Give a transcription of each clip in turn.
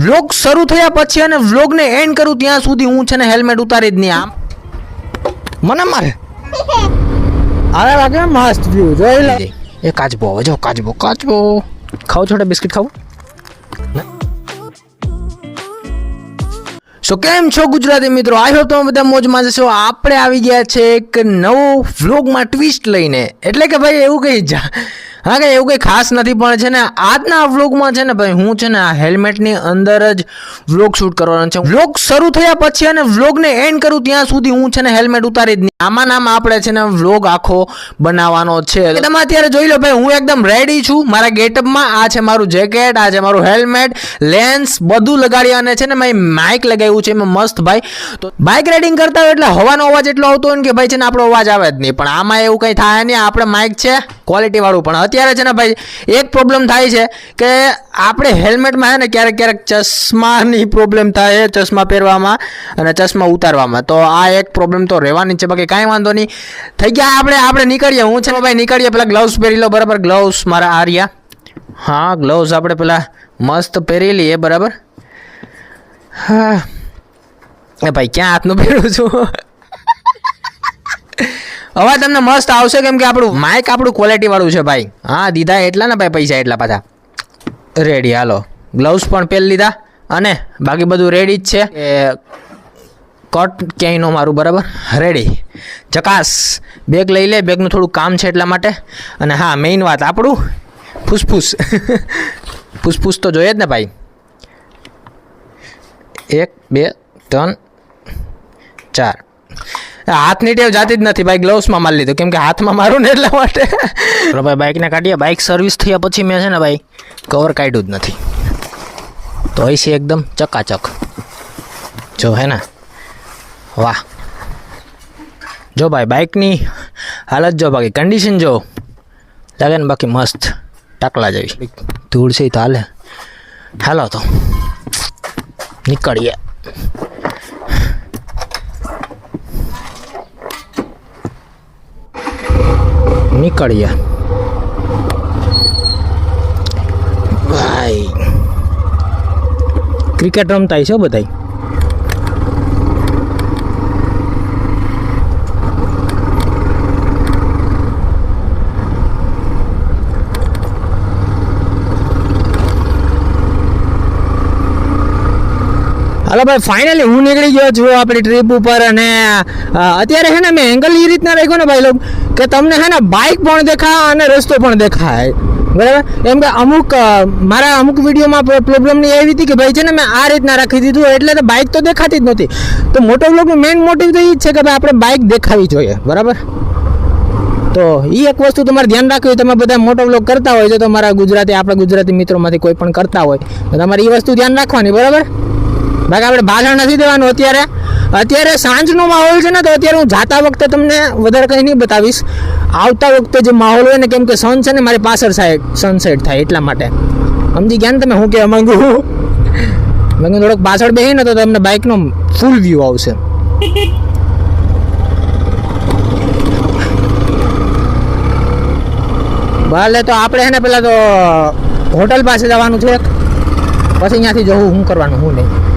Vlog શરૂ થયા પછી અને વ્લોગને એન્ડ કરું ત્યાં સુધી હું છે ને હેલ્મેટ ઉતારી જ નહીં આમ. મને મારે? અરે લાગે મસ્ત વ્યૂ જોઈ લે. એ કાચબો, હવે જો કાચબો કાચબો. ખાવ છોડે બિસ્કિટ ખાવ? સો કેમ છો ગુજરાતી મિત્રો? આઈ હોપ તમે બધા મોજમાં જશો આપણે આવી ગયા છે એક નવો વ્લોગમાં ટ્વિસ્ટ લઈને. એટલે કે ભાઈ એવું કંઈ જા. હા કે એવું કંઈ ખાસ નથી, પણ છે ને આજના વ્લોગમાં છે ને ભાઈ હું છે ને આ હેલ્મેટની અંદર જ વ્લોગ શૂટ કરવાનો છે. વ્લોગ શરૂ થયા પછી અને વ્લોગને એન્ડ કરું ત્યાં સુધી હું છે ને હેલ્મેટ ઉતારી જ નહીં. આમાં નામ આપણે છે ને વ્લોગ આખો બનાવવાનો છે. તમે અત્યારે જોઈ લો ભાઈ, હું એકદમ રેડી છું. મારા ગેટઅપમાં આ છે મારું જેકેટ આ છે મારું હેલ્મેટ લેન્સ બધું લગાડી અને છે ને મેં માઇક લગાવ્યું છે. એમાં મસ્ત ભાઈ, તો બાઇક રાઇડિંગ કરતા હોય એટલે હવાનો અવાજ એટલો આવતો હોય ને કે ભાઈ છે ને આપણો અવાજ આવે જ નહીં. પણ આમાં એવું કંઈ થાય નહીં આપણે માઇક છે ક્વોલિટીવાળું પણ અત્યારે છે ને ભાઈ, એક પ્રોબ્લેમ થાય છે કે આપણે હેલ્મેટમાં છે ને ક્યારેક ક્યારેક ચશ્માની પ્રોબ્લેમ થાય ચશ્મા પહેરવામાં અને ચશ્મા ઉતારવામાં. તો આ એક પ્રોબ્લેમ તો રહેવાની છે, બાકી કાંઈ વાંધો નહીં. થઈ ગયા, આપણે આપણે નીકળીએ. હું છે ભાઈ નીકળીએ, પેલા ગ્લવ્સ પહેરી લો, બરાબર? ગ્લવ્સ મારા આર્યા. હા ગ્લવ્સ આપણે પેલા મસ્ત પહેરી લઈએ, બરાબર? હા. એ ભાઈ, ક્યાં હાથનું પહેરું છું? અવાજ તમને મસ્ત આવશે કેમ કે આપણું માઇક આપણું ક્વોલિટી વાળું છે ભાઈ. હા, દીધા એટલા ને ભાઈ પૈસા એટલા પાછા. રેડી હાલો. ગ્લવ્સ પણ પહેરી લીધા અને બાકી બધું રેડી જ છે. કટ ક્યાંય નો મારું, બરાબર? રેડી ચકાસ. બેગ લઈ લે. બેગનું થોડું કામ છે એટલા માટે. અને હા મેઇન વાત આપણું. ફૂસફૂસ. ફૂસફૂસ તો જોઈએ જ ને ભાઈ. એક, બે, ત્રણ, ચાર. હાથની ટેવ જાતી જ નથી. ભાઈ ગ્લવ્સમાં મારી લીધું. કેમ કે હાથમાં મારું ને એટલા માટે. ભાઈ બાઇકને કાઢીએ. બાઇક સર્વિસ થયા પછી મેં છે ને ભાઈ કવર કાઢ્યું જ નથી. તો એ છે એકદમ ચકાચક. જો હે ને. વાહ. જો ભાઈ બાઇકની હાલત જો બાકી. કન્ડિશન જો લાગે ને બાકી મસ્ત ટાકલા જેવી. ધૂળ છે તો હાલે. હાલો તો. નીકળીએ. નીકળીએ. ભાઈ. ક્રિકેટ રમતા છે બધા હાલો ભાઈ ફાઇનલી હું નીકળી ગયો છું આપણી ટ્રીપ ઉપર અને અત્યારે છે ને મેં એંગલ એ રીતના રાખ્યો ને ભાઈ લોક કે તમને છે ને બાઇક પણ દેખાય અને રસ્તો પણ દેખાય. બરાબર? એમ કે અમુક મારા અમુક વિડીયોમાં પ્રોબ્લેમની એવી હતી કે ભાઈ છે ને મેં આ રીતના રાખી દીધું એટલે તો બાઇક તો દેખાતી જ નહોતી. તો મોટો બ્લોગનો મેઇન મોટિવ તો એ જ છે કે ભાઈ આપણે બાઇક દેખાવી જોઈએ. બરાબર? તો એ એક વસ્તુ તમારે ધ્યાન રાખવી તમે બધા મોટો બ્લોગ કરતા હોય તો તમારા ગુજરાતી, આપણા ગુજરાતી મિત્રોમાંથી કોઈ પણ કરતા હોય, તો તમારે એ વસ્તુ ધ્યાન રાખવાની, બરાબર? બાકી આપણે ભાષણ નથી દેવાનું અત્યારે. અત્યારે સાંજનો માહોલ છે ને તો અત્યારે હું જાતા વખતે તમને વધારે કંઈ નહીં બતાવીશ. આવતા વખતે જે માહોલ હોય ને, કેમ કે સન છે ને, મારી પાછળ સાઈડ સનસેટ થાય એટલા માટે. સમજી ગયા ને તમે હું કહેવા માંગુ? મેં થોડોક પાછળ બેસી ને તો તમને બાઇકનો ફૂલ વ્યૂ આવશે. ભલે તો આપણે છે ને પહેલાં તો હોટલ પાસે જવાનું છે. પછી અહીંયાથી જવું શું કરવાનું શું નહીં.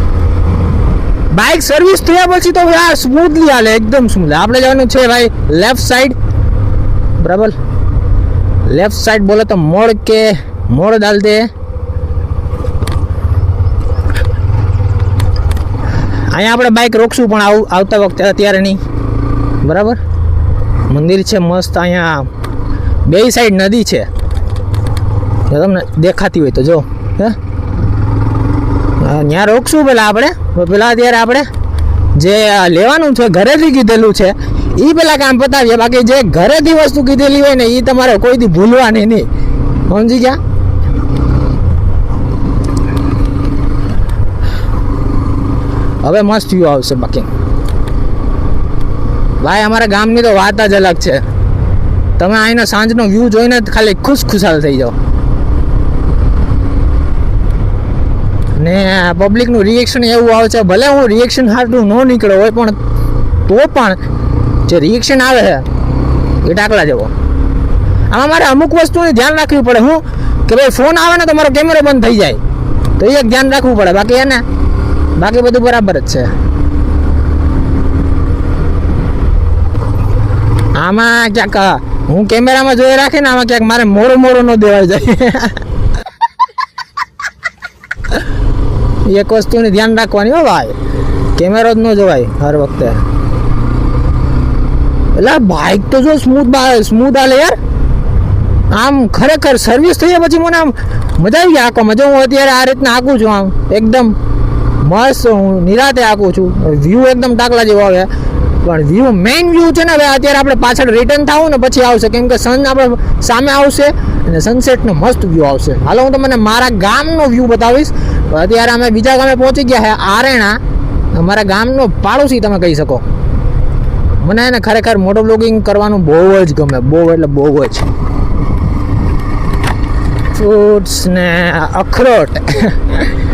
બાઇક સર્વિસ થયા પછી તો યાર સ્મૂથલી હાલે, એકદમ સ્મૂથ આપણે જવાનું છે ભાઈ લેફ્ટ સાઈડ બરાબર? લેફ્ટ સાઈડ બોલે તો મોડ કે મોડ ડાલ દે અહીંયા આપણે બાઇક રોકશું પણ આવ આવતા વખતે અત્યારે નહીં. બરાબર? મંદિર છે મસ્ત, અહીંયા બે સાઈડ નદી છે. તમને દેખાતી હોય તો જો, હે? ત્યાં રોકશું પેલા આપણે? પેલા અત્યારે આપણે જે લેવાનું છે, ઘરેથી કીધેલું છે એ પેલા કામ પતાવીએ. બાકી જે ઘરેથી વસ્તુ કીધેલી હોય ને એ તમારે કોઈથી ભૂલવાની નહીં. સમજી ગયા? હવે મસ્ત વ્યૂ આવશે બાકી ભાઈ, અમારા ગામની તો વાત જ અલગ છે. તમે અહીંનો સાંજનો વ્યૂ જોઈને ખાલી ખુશ ખુશાલ થઈ જાઓ. ને પબ્લિકનું રિએક્શન એવું આવે છે, ભલે હું રિએક્શન હાટું ન નીકળ્યો હોય, પણ તો પણ જે રિએક્શન આવે છે, એ ટાકલા જેવો. આમાં મારે અમુક વસ્તુની ધ્યાન રાખવી પડે. હું કે ભાઈ ફોન આવે ને તો મારો કેમેરો બંધ થઈ જાય. તો એ ધ્યાન રાખવું પડે. બાકી એને, બાકી બધું બરાબર જ છે. આમાં ક્યાંક હું કેમેરામાં જોઈ રાખીને આમાં ક્યાંક મારે મોરો મોરો ન દેવાય જાય. એક વસ્તુની ધ્યાન રાખવાની હો ભાઈ. કેમેરો જ ન જોવાય હર વખતે. એટલે બાઇક તો જો સ્મૂથ સ્મૂથ હાલે યાર. આમ ખરેખર સર્વિસ થઈ પછી મને આમ મજા આવી ગયા આંખો મજા હું અત્યારે આ રીતના આંકું છું આમ, એકદમ મસ્ત હું નિરાતે આંકું છું. વ્યૂ એકદમ ટાકલા જેવો આવે. પણ વ્યૂ મેઇન વ્યૂ છે ને હવે અત્યારે આપણે પાછળ રિટર્ન થવું ને પછી આવશે. કેમ કે સન આપણે સામે આવશે અને સનસેટનો મસ્ત વ્યૂ આવશે. હાલો, હું તમને મારા ગામનો વ્યૂ બતાવીશ. અત્યારે અમે બીજા ગામે પહોંચી ગયા છે આરેણા. અમારા ગામનો પાડોશી તમે કહી શકો. મને એને ખરેખર મોટો બ્લોગિંગ કરવાનું બહુ જ ગમે, બહુ એટલે બહુ જ. ફ્રૂટ્સ ને અખરોટ.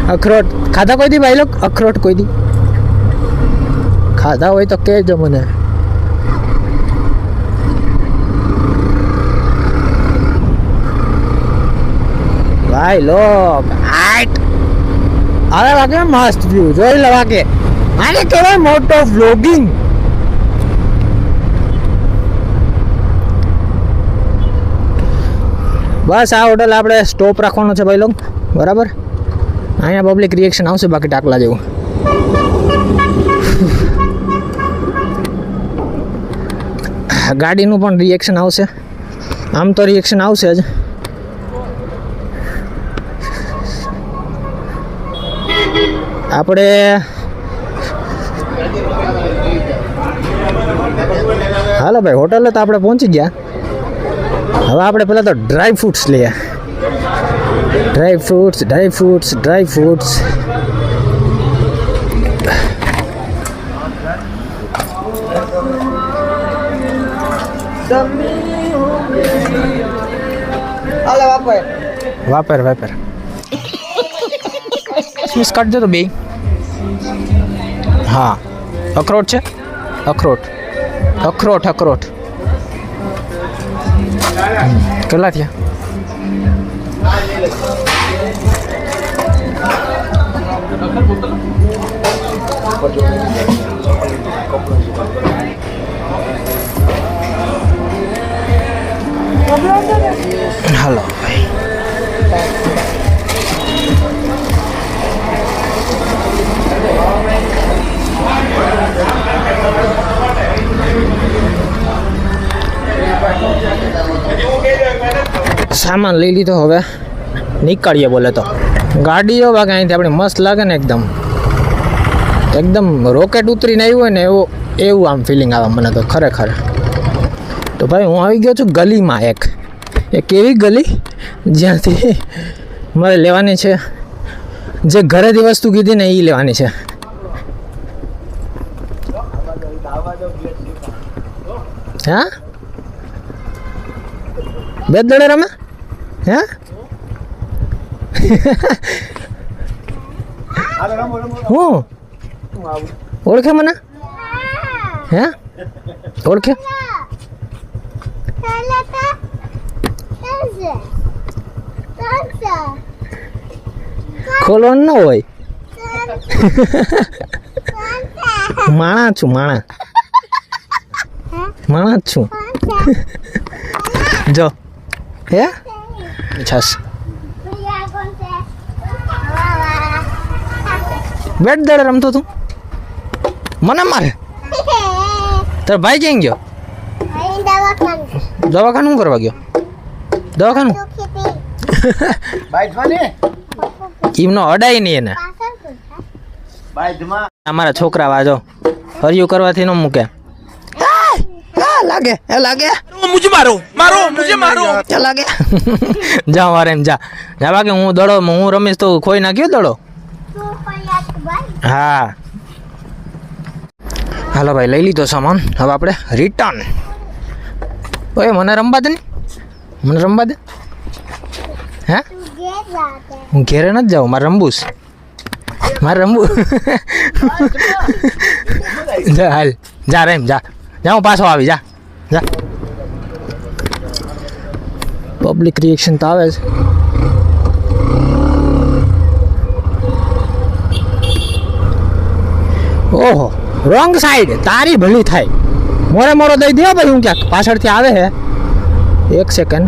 અખરોટ. ખાધા કોઈ દી ભાઈ લોક? અખરોટ કોઈ દી? ખાધા હોય તો કહેજો મને. ભાઈ લોક, આટ. હવે વાગે મસ્ત વ્યૂ જોઈ લેવા કે આને કહેવાય મોટો વ્લોગિંગ બસ આ હોટલ આપણે સ્ટોપ રાખવાનો છે ભાઈ લોક બરાબર? અહીંયા પબ્લિક રિએક્શન આવશે, બાકી ટાકલા જેવું. ગાડીનું પણ રિએક્શન આવશે. આમ તો રિએક્શન આવશે જ. આપણે હાલો ભાઈ હોટલે તો આપણે પહોંચી ગયા. હવે આપણે પહેલાં તો ડ્રાય ફ્રૂટ્સ લઈએ. Dry fruits dry fruits dry fruits વાપર. વાપર કિસમિસ કાઢજો તો બે. હા અખરોટ છે? અખરોટ. અખરોટ અખરોટ. કેટલા થયા? હાલો. ભાઈ સામાન લઈ લીધો હવે. નીકળીએ બોલે તો. ગાડીઓ વાગે અહીંથી આપણે મસ્ત લાગે ને એકદમ. એકદમ રોકેટ ઉતરીને આવ્યું હોય ને એવું એવું આમ ફિલિંગ આવે મને તો ખરેખર. તો ભાઈ હું આવી ગયો છું ગલીમાં એક. એક એવી ગલી? જ્યાંથી મારે લેવાની છે. જે ઘરેથી વસ્તુ કીધી ને એ લેવાની છે. હા? બે દડે રમે હે? હું? ઓળખે મને? હે? ઓળખે? ખોલો ન હોય. માણા છું માણા. માણા છું. જો. હે? છસ. બેટ દડે રમતો તું? મને મારે? તારો ભાઈ ક્યાં ગયો? દવાખાનું કરવા ગયો? દવાખાનું? એમનો અડાય નહીં એને. અમારા છોકરા વાજો. હરિયું કરવાથી ન મૂકે. આ, આ, લાગે? એ લાગે? મુજે મારો. મારો મુજે મારો. એ લાગે? જા મારે એમ જા. જા બાકી હું દડો હું રમીશ તો ખોઈ નાખ્યો દડો? હા. હાલો ભાઈ લઈ લીધો સામાન. હવે આપણે રિટર્ન ઓય મને રમવા દે ને. મને રમવા દે. હે? હું ઘેરે નથી જાઉં મારે રમવું મારે રમવું. જા હાલ. જા રેમ જા. જા હું પાછો આવી જા. જા. પબ્લિક રિએક્શન તો આવે છે ઓહો રોંગ સાઈડ તારી ભલી થાય. મોરે મોરો દઈ દે ભાઈ, હું ક્યાંક પાછળથી આવે હે. એક સેકન્ડ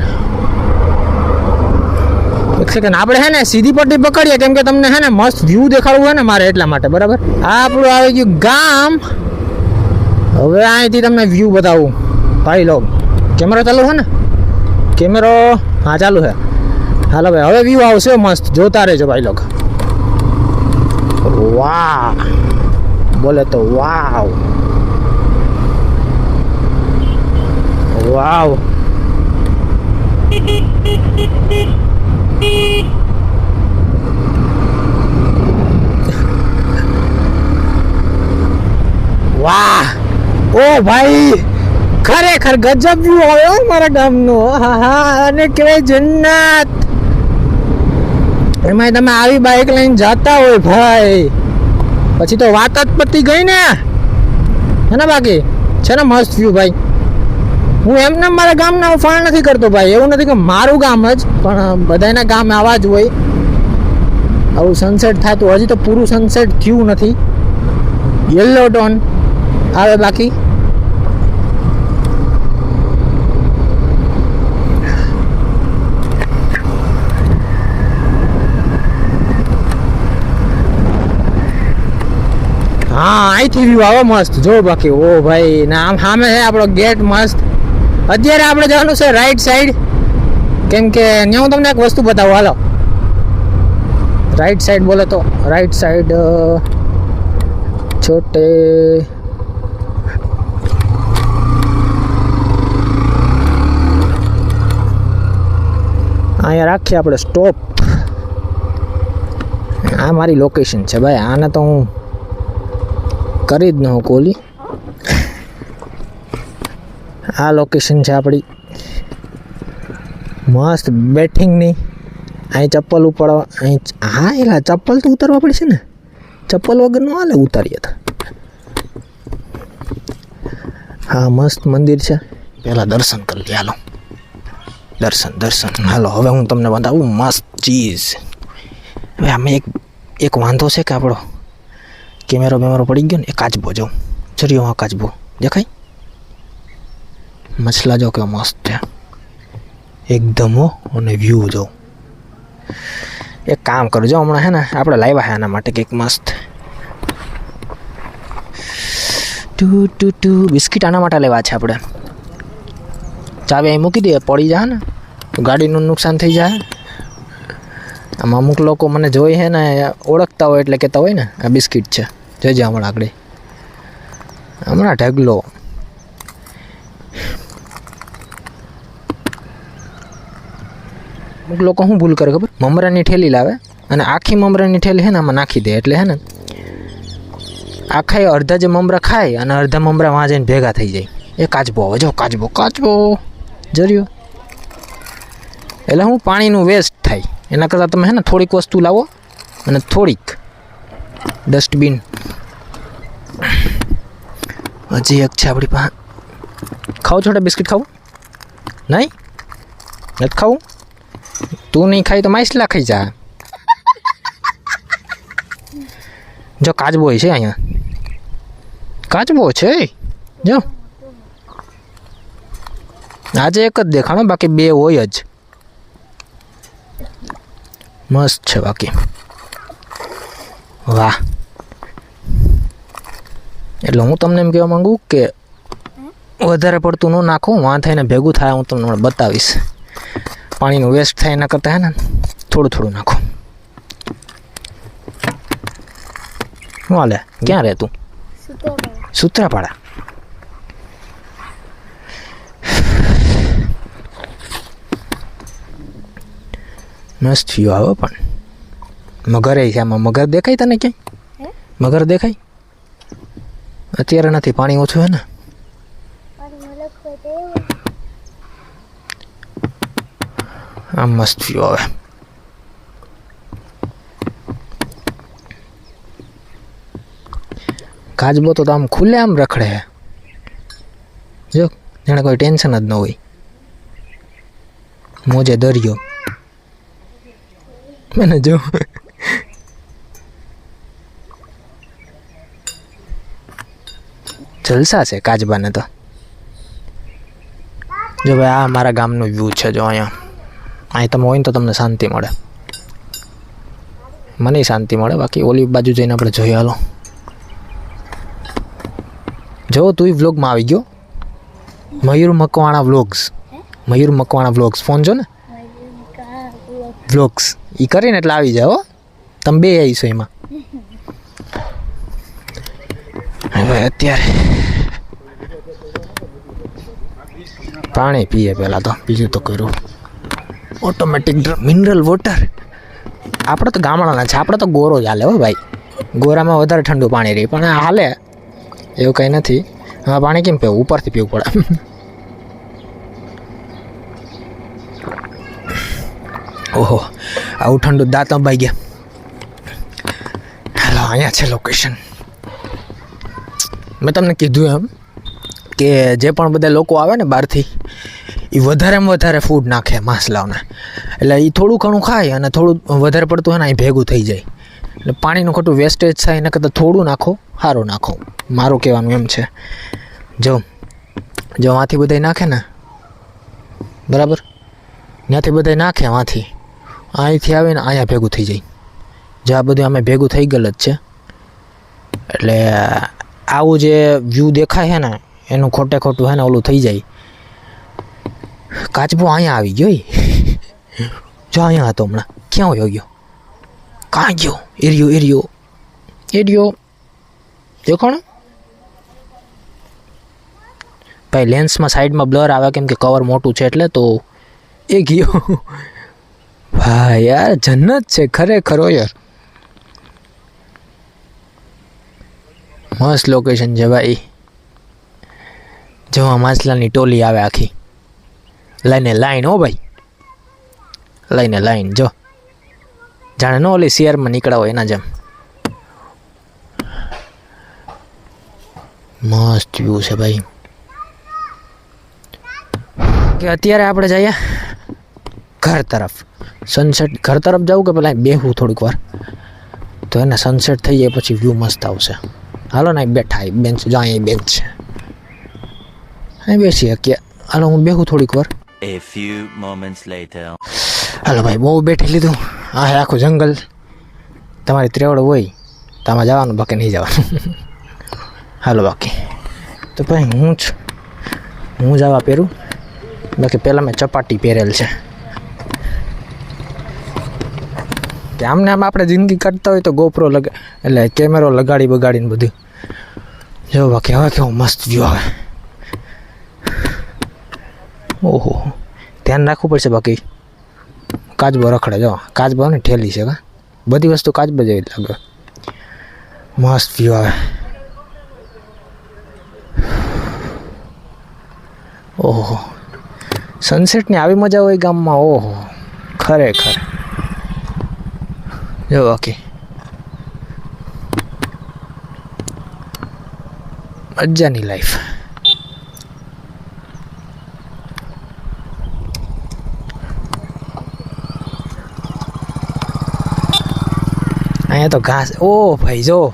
એક સેકન્ડ આપણે હે ને સીધી પટ્ટી પકડીએ, કેમ કે તમને હે ને મસ્ત વ્યૂ દેખાડવું હોય ને મારે એટલા માટે, બરાબર? આ આપણું આવી ગયું ગામ. હવે અહીંથી તમને વ્યૂ બતાવું. ભાઈ લો કેમેરો ચાલુ છે ને કેમેરો હા ચાલુ છે હાલો ભાઈ હવે વ્યૂ આવશે મસ્ત જોતા રહેજો ભાઈ લોકો વાહ બોલે તો વાવ વાવ વાહ ઓ ભાઈ ખરેખર ગજબ વ્યૂ આવ્યો મારા ગામનો. હા હા, અને કહેવાય જન્નત. એમાં તમે આવી બાઇક લઈને જતા હોય ભાઈ. પછી તો વાત જ પતી ગઈ ને. હે ને બાકી? છે ને મસ્ત વ્યૂ ભાઈ. હું એમને મારા ગામના ફાળ નથી કરતો ભાઈ. એવું નથી કે મારું ગામ જ, પણ બધાના ગામ આવા જ હોય. આવું સનસેટ થતું. હજી તો પૂરું સનસેટ થયું નથી. યલો ટોન આવે બાકી? હા, અહીંથી વ્યૂ આવે મસ્ત. જો બાકી, ઓ ભાઈ, ને, આમ સામે છે આપણો ગેટ મસ્ત. અત્યારે આપણે જવાનું છે રાઈટ સાઈડ કેમ કે હું તમને એક વસ્તુ બતાવું, હાલો. રાઈટ સાઈડ બોલે તો રાઈટ સાઈડ છોટે, અહીંયા રાખીએ આપણે સ્ટોપ આ મારી લોકેશન છે ભાઈ, આને તો હું કરી જ ન કોલી આ લોકેશન છે આપણી મસ્ત બેટિંગની. અહીં ચપ્પલ ઉપાડવા અહીં હા, એલા, ચપ્પલ તો ઉતારવા પડશે ને. ચપ્પલ વગર નો હાલે, ઉતારીએ તો. હા, મસ્ત મંદિર છે. પહેલાં દર્શન કરી લે, હાલો. દર્શન દર્શન. હાલો, હવે હું તમને બતાવું, મસ્ત ચીઝ. હવે આમાં એક એક વાંધો છે કે આપણો? કેમેરો બેમેરો પડી ગયો ને, એ કાચબો જાઉં. જરીયો આ કાચબો. દેખાય? મછલા જો કે મસ્ત છે. એકદમ હો, અને વ્યૂ જો એક કામ કરજો હમણાં હે ને, આપણે લાવ્યા હે આના માટે કંઈક મસ્ત. ટુ ટુ ટુ, બિસ્કિટ આના માટે લેવા છે આપણે. ચાવી અહીં મૂકી દઈએ, પડી જાય ને ગાડીનું નુકસાન થઈ જાય. આમાં અમુક લોકો મને જોઈ છે ને, ઓળખતા હોય એટલે કહેતા હોય ને, આ બિસ્કિટ છે. જોઈજે હમણાં આગળ. હમણાં ઢગલો. લોકો શું ભૂલ કરે ખબર? મમરાની ઠેલી લાવે અને આખી મમરાની ઠેલી છે ને આમાં નાખી દે એટલે હે ને આખા અડધા જે મમરા ખાય અને અડધા મમરા વાં જઈને ભેગા થઈ જાય. એ કાચબો આવે જો કાચબો કાચબો. જર્યો. એટલે હું પાણીનું વેસ્ટ થાય. એના કરતાં તમે હે ને થોડીક વસ્તુ લાવો અને થોડીક ડસ્ટબિન હજી એક છે આપણી પાસે. ખાવ છોટા બિસ્કિટ ખાવું? નહીં? નથી ખાવું? તું નહીં ખાઈ તો માઇસલા ખાઈ જા. જો કાચબો છે અહીંયા. કાચબો છે? જો. આજે એક જ દેખાણો બાકી બે હોય જ. મસ્ત છે બાકી. વાહ. એટલે હું તમને એમ કહેવા માંગુ કે વધારે પડતું ન નાખો વાં થઈને ભેગું થાય હું તમને બતાવીશ. પાણીનું વેસ્ટ થાય એના કરતાં હે ને? થોડું થોડું નાખો. વાલે ક્યાં રહે તું? સૂત્રાપાડા. મસ્ત વ્યૂ આવે પણ. મગર છે આમાં. મગર દેખાય તને ક્યાંય? મગર દેખાય? અત્યારે નથી પાણી ઓછું હે ને? આમ મસ્ત વ્યૂ આવે કાચબો તો આમ ખુલ્લે આમ રખડે હે. જો જાણે કોઈ ટેન્શન જ ન હોય. મોજે દરિયો. મને જો. જલસા છે કાચબાને તો? જો ભાઈ આ મારા ગામનું વ્યૂ છે જો અહીંયા. અહીં તમે હોય ને તો તમને શાંતિ મળે. મને શાંતિ મળે. બાકી ઓલી બાજુ જઈને આપણે જોઈએ હાલો જો તું વ્લોગમાં આવી ગયો? Mayur Makwana vlogs Mayur Makwana vlogs phone જો ને? વ્લોગ્સ એ કરીને એટલે આવી જાઓ હો. તમે બે આવીશો એમાં. હવે અત્યારે પાણી પીએ પહેલાં તો. બીજું તો કર્યું. ઓટોમેટિક મિનરલ વોટર આપણે તો ગામડાના છે. આપણે તો ગોરો જ હાલે હો ભાઈ. ગોરામાં વધારે ઠંડુ પાણી રહે. પણ હાલે. એવું કંઈ નથી. હવે પાણી કેમ પીવું? ઉપરથી પીવું પડે. ઓહો. આવું ઠંડુ દાંત અંબાઈ ગયા. હાલો, અહીંયા છે લોકેશન મેં તમને કીધું એમ કે જે પણ બધા લોકો આવે ને બહારથી એ વધારેમાં વધારે ફૂડ નાખે માસલાઓને એટલે એ થોડું ઘણું ખાય અને થોડું વધારે પડતું હોય ને અહીં ભેગું થઈ જાય. એટલે પાણીનું ખોટું વેસ્ટેજ થાય એના કરતાં થોડું નાખો, સારું નાખો. મારું કહેવાનું એમ છે. જો જો આથી બધાય નાખે ને, બરાબર? ત્યાંથી બધાય નાખે આથી. અહીંથી આવીને અહીંયા ભેગું થઈ જાય. જો આ બધું અમે ભેગું થઈ ગયેલ જ છે. એટલે આવું જે વ્યૂ દેખાય છે ને, એનું ખોટે ખોટું છે ને ઓલું થઈ જાય. કાચબો અહીંયા આવી ગયો. જો અહીંયા હતો હમણાં. ક્યાં હોય ગયો કાં ગયો. એરિયો એરિયો. એરિયો. દેખાણો? ભાઈ લેન્સમાં સાઈડમાં બ્લર આવે કેમ કે કવર મોટું છે એટલે તો એ ગયો. ભાઈ, યાર, જન્નત છે ખરેખર યાર. મસ્ત લોકેશન છે ભાઈ. જો માછલાની ટોલી આવે આખી. લઈને લાઈન હો ભાઈ. લઈને લાઈન, જો. જાણે ન ઓલી શેરમાં નીકળ્યા હોય એના જેમ. મસ્ત વ્યૂ છે ભાઈ. કે અત્યારે આપણે જઈએ ઘર તરફ. સનસેટ ઘર તરફ જવું કે પેલા બેહું થોડીક વાર? તો એને સનસેટ થઈ જાય પછી વ્યૂ મસ્ત આવશે. હાલો ને બેઠા બેન્ચ જો અહીં બેન્ચ છે. અહીં બેસી શકીએ હાલો હું બેહું થોડીક વાર. A few moments later. હાલો ભાઈ, બહુ બેઠી લીધું. આ હે આખું જંગલ. તમારી ત્રેવડ હોય, તો જવાનું, બાકી નહીં જવાનું. હાલો બાકી. તો ભાઈ, હું જ હું જ આવા પહેરું. બાકી પહેલાં મેં ચપાટી પહેરેલ છે. કે આમને આમ આપણે જિંદગી કાઢતા હોય તો ગોપરો લગા, એટલે કેમેરો લગાડી બગાડીને બધું. જો બાકી હવે કેવો મસ્ત વ્યૂ આવે. ઓહો, ધ્યાન રાખવું પડશે બાકી. કાચબો રખડે, જો. કાચબો ને ઠેલી છે બધી વસ્તુ કાચબો જેવી લાગે. મસ્ત વ્યૂ આવે. ઓહો. સનસેટની આવી મજા હોય ગામમાં? ઓહો. ખરેખર. જો બાકી. મજાની લાઈફ અહીંયા તો ઘાસ ઓ ભાઈ જો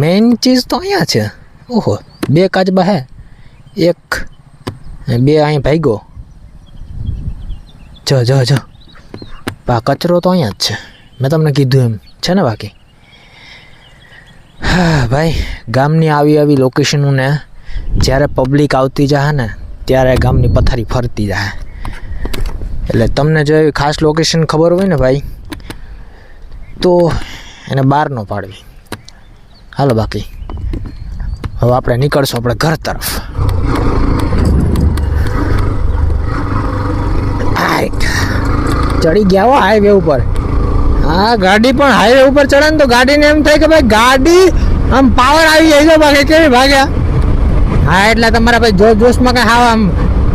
મેઇન ચીજ તો અહીંયા છે. ઓહો, બે કાચબા હે. એક બે અહીં ભાગ્યો. જો જો જો. પા, કચરો તો અહીંયા જ છે. મેં તમને કીધું એમ. છે ને બાકી? હા, ભાઈ, ગામની આવી આવી લોકેશનોને જ્યારે પબ્લિક આવતી જાય ને, ત્યારે ગામની પથારી ફરતી જાય એટલે તમને જો એવી ખાસ લોકેશન ખબર હોય ને ભાઈ, તો એને બહાર ન પાડવી. હાલો બાકી. હવે આપણે નીકળશું આપણે ઘર તરફ. ચડી ગયા હો હાઈવે ઉપર. હા, ગાડી પણ હાઈવે ઉપર ચડે ને તો ગાડીને એમ થાય કે ભાઈ ગાડી આમ પાવર આવી જાય. છે બાકી કેવી ભાગ્યા? હા, એટલે તમારા ભાઈ જોશ જોશમાં કઈ હાવ આમ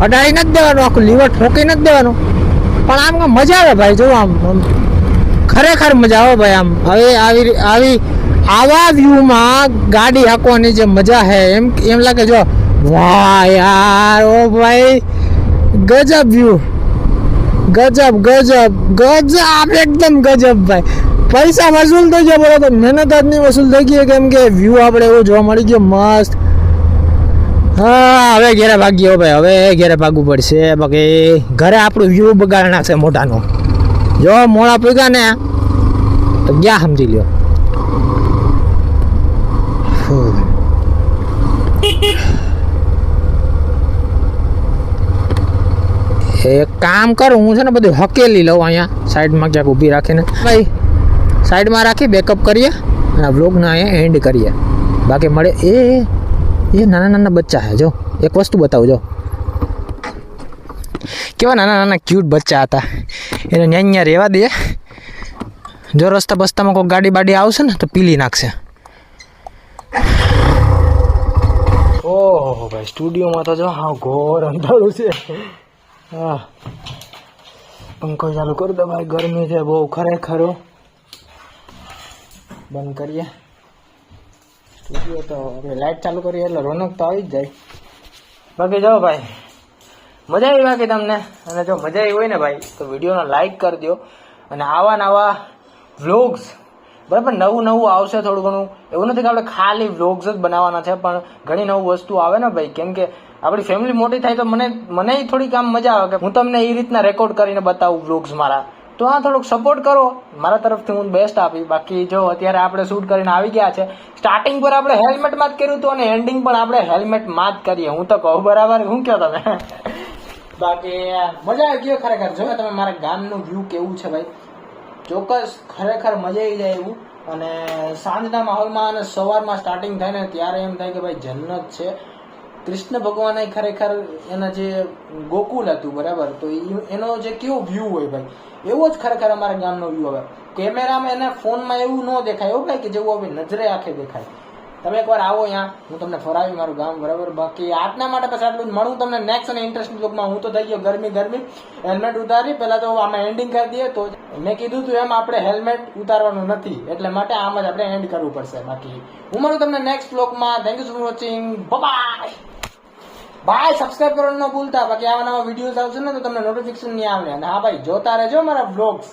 અડાડી નથી દેવાનું, આખું લીવર ઠોકી નથી દેવાનું. પણ આમ મજા આવે ભાઈ, જો આમ ખરેખર મજા આવે ભાઈ આમ. હવે આવી આવી આવા વ્યૂમાં ગાડી હાંકવાની જે મજા હે, એમ એમ લાગે જો, વાહ યાર, ઓ ભાઈ, ગજબ વ્યૂ ગજબ ગજબ ગજબ, એકદમ ગજબ ભાઈ. પૈસા વસૂલ થઈ ગયા બરાબર મહેનત જ નહીં વસૂલ થઈ ગઈ કેમ કે વ્યૂ આપણે એવો જોવા મળી ગયો મસ્ત. હા, હવે ઘેરે ભાગ્યો ભાઈ, હવે ઘેરે ભાગવું પડશે. બાકી ઘરે આપણું વ્યૂ બગાડના છે મોટાનો. જો મોડા પગ્યા ને તો ગયા સમજી લ્યો. એક કામ કરું હું છે ને બધું હકેલી લઉં અહીંયા સાઈડમાં ક્યાંક ઊભી રાખીને. ભાઈ. સાઈડમાં રાખી બેકઅપ કરીએ અને વ્લોગને અહીંયા એન્ડ કરીએ. બાકી મળે એ એ નાના નાના બચ્ચા છે જો. એક વસ્તુ બતાવજો કેવા નાના નાના ક્યુટ બચ્ચા હતા. એને ન્યા ન્યા રહેવા દે. જો રસ્તા બસ્તામાં કોઈ ગાડી બાડી આવશે ને તો પીલી નાખશે. ઓહો ભાઈ, સ્ટુડિયોમાં તો જો, હા, ઘોર અંધારું છે. હા. પંખો ચાલુ કરી દો ભાઈ, ગરમી છે બહુ ખરેખર બંધ કરીએ. સ્ટુડિયો તો લાઇટ ચાલુ કરીએ એટલે રોનક તો આવી જ જાય. બાકી જાઓ ભાઈ. મજા આવી બાકી તમને? અને જો મજા આવી હોય ને ભાઈ, તો વિડીયોને લાઈક કરી દો અને આવા નવા વ્લોગ્સ બરાબર, નવું નવું આવશે થોડું ઘણું. એવું નથી કે આપણે ખાલી વ્લોગ્સ જ બનાવવાના છે, પણ ઘણી નવું વસ્તુ આવે ને ભાઈ. કેમ કે આપણી ફેમિલી મોટી થાય તો મને મને થોડીક આમ મજા આવે કે હું તમને એ રીતના રેકોર્ડ કરીને બતાવું વ્લોગ્સ મારા. તો આ થોડુંક સપોર્ટ કરો. મારા તરફથી હું બેસ્ટ આપી. બાકી જો અત્યારે આપણે શૂટ કરીને આવી ગયા છે સ્ટાર્ટિંગ પર આપણે હેલ્મેટમાં જ કર્યું હતું અને એન્ડિંગ પણ આપણે હેલ્મેટમાં જ કરીએ. હું તો કહું બરાબર? હું કહો તમે? બાકી મજા આવી ગયો ખરેખર. જો તમે મારા ગામનું વ્યૂ કેવું છે ભાઈ? ચોક્કસ ખરેખર મજા આવી જાય એવું. અને સાંજના માહોલમાં અને સવારમાં સ્ટાર્ટિંગ થાય ને ત્યારે એમ થાય કે ભાઈ જન્નત છે. કૃષ્ણ ભગવાને ખરેખર એના જે ગોકુલ હતું, બરાબર? તો એનો જે કેવો વ્યૂ હોય ભાઈ? એવો જ ખરેખર અમારા ગામનો વ્યૂ હવે. કેમેરામાં એના ફોનમાં એવું ન દેખાય એવું ભાઈ, કે જેવું હવે નજરે આંખે દેખાય. તમે એકવાર આવો અહીંયા. હું તમને ફરાવી મારું ગામ, બરાબર? બાકી આજના માટે પછી આટલું મળું તમને નેક્સ્ટ અને ઇન્ટરેસ્ટિંગ બ્લોગમાં હું તો થઈ ગયો ગરમી ગરમી. હેલ્મેટ ઉતારી, પહેલાં તો આમાં એન્ડિંગ કરી દઈએ તો મેં કીધું તું એમ આપણે હેલ્મેટ ઉતારવાનું નથી. એટલે માટે આમ જ આપણે એન્ડ કરવું પડશે. બાકી હું મળું તમને નેક્સ્ટ બ્લોગમાં thank you for watching bye ભાઈ સબસ્ક્રાઇબ કરવાનું ભૂલતા. બાકી આવા નવા વિડીયોઝ આવશે ને તો તમને નોટિફિકેશન નહીં આવે અને હા ભાઈ, જોતા રહેજો મારા બ્લોગ્સ